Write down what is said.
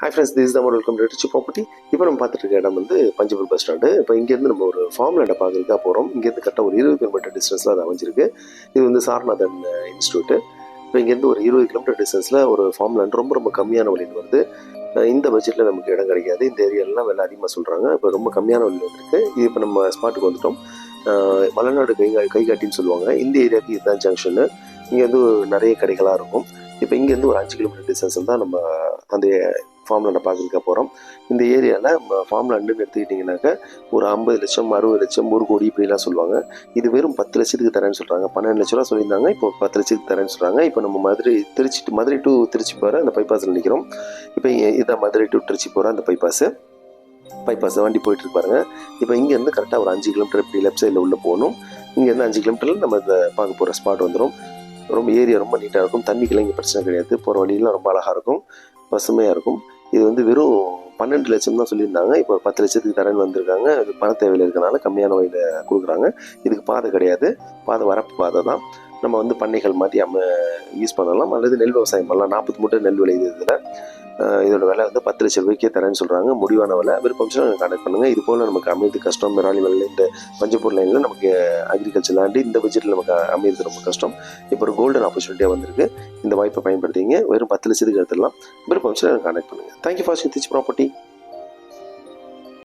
Hi friends this தான் welcome to Richie property இப்போ நம்ம பார்த்துட்டு இருக்க இடம் வந்து பஞ்சபுல் பஸ் ஸ்டாண்டு இப்போ இங்கேருந்து நம்ம ஒரு ஃபார்ம் லேண்டை பார்க்குறதுக்காக போகிறோம் இங்கேருந்து கரெக்டாக ஒரு இருபது கிலோமீட்டர் டிஸ்டன்ஸில் அது அமைஞ்சிருக்கு. இது வந்து சாரநாதன் இன்ஸ்டியூட்டு இப்போ இங்கேருந்து ஒரு இருபது கிலோமீட்டர் டிஸ்டன்ஸில் ஒரு ஃபார்ம் லேண்ட் ரொம்ப ரொம்ப கம்மியான வழியில் வருது. இந்த பட்ஜெட்டில் நமக்கு இடம் கிடைக்காது. இந்த ஏரியாலெலாம் விலை அதிகமாக சொல்கிறாங்க இப்போ ரொம்ப கம்மியான வழியில் வந்திருக்கு. இது இப்போ நம்ம ஸ்பாட்டுக்கு வந்துட்டோம். மலைநாடு கை கைகாட்டின்னு சொல்லுவாங்க. இந்த ஏரியாவுக்கு இதுதான் ஜங்ஷனு இங்கே வந்து நிறைய கடைகளாக இருக்கும். இப்போ இங்கேருந்து ஒரு அஞ்சு கிலோமீட்டர் டிஸ்டன்ஸில் தான் நம்ம அந்த ஃபார்ம் லேண்டை பார்க்குறதுக்காக போகிறோம் இந்த ஏரியாவில் ஃபார்ம் லேண்டுன்னு எடுத்துக்கிட்டிங்கனாக்கா ஒரு ஐம்பது லட்சம் அறுபது லட்சம் ஒரு கோடி இப்படிலாம் சொல்லுவாங்க. இது வெறும் பத்து லட்சத்துக்கு தரேன்னு சொல்கிறாங்க பன்னெண்டு லட்ச ரூபா சொல்லியிருந்தாங்க. இப்போ பத்து லட்சத்துக்கு தரேன்னு சொல்கிறாங்க இப்போ நம்ம மதுரை திருச்சி மதுரை டு திருச்சி போகிற அந்த பைபாஸில் நிற்கிறோம் இப்போ இதான் மதுரை டு திருச்சி போகிற அந்த பைபாஸு பைபாஸ் வண்டி போயிட்டு இருப்பாருங்க இப்போ இங்கேருந்து கரெக்டாக ஒரு அஞ்சு கிலோமீட்டர் இப்படி லெஃப்ட் சைடில் உள்ளே போகணும். இங்கேருந்து அஞ்சு கிலோமீட்டரில் நம்ம இந்த பார்க்க போகிற ஸ்பாட் வந்துடும் ரொம்ப ஏரியா ரொம்ப நீட்டாக இருக்கும். தண்ணிக்கெல்லாம் இங்கே பிரச்சனை கிடையாது. போகிற வழியெல்லாம் ரொம்ப அழகாக இருக்கும். பசுமையாக இருக்கும். இது வந்து வெறும் பன்னெண்டு லட்சம் தான் சொல்லியிருந்தாங்க. இப்போ பத்து லட்சத்துக்கு தரேன்னு வந்திருக்காங்க. இது பண தேவையில் இருக்கனால கம்மியான வகையில் கொடுக்குறாங்க. இதுக்கு பாதை கிடையாது. பாதை வரப்பு பாதை தான். நம்ம வந்து பண்ணைகள் மாற்றி அம்ம யூஸ் பண்ணலாம். அல்லது நெல் விவசாயம் பண்ணலாம். நாற்பது மூட்டை நெல் விளையுது இதில் இதோட விலை வந்து பத்து லட்சம் ரூபாய்க்கே தரேன்னு சொல்கிறாங்க முடிவான விலை. விருப்பம் கனெக்ட் பண்ணுங்கள் இது போல் நமக்கு அமைது கஷ்டம். மிராலி வேலையில் இந்த பஞ்சப்பூர் லைனில் நமக்கு அக்ரிகல்ச்சர் லேண்டு இந்த பட்ஜெட்டில் நமக்கு அமைகிறது ரொம்ப கஷ்டம். இப்போ ஒரு கோல்டன் ஆப்பர்ச்சுனிட்டியாக வந்திருக்கு. இந்த வாய்ப்பை பயன்படுத்திங்க வெறும் பத்து லட்சத்துக்கு எடுத்துடலாம். விருப்பம் கனெக்ட் பண்ணுங்கள் தேங்க்யூ ஃபார் சித்திச் ப்ராப்பர்ட்டி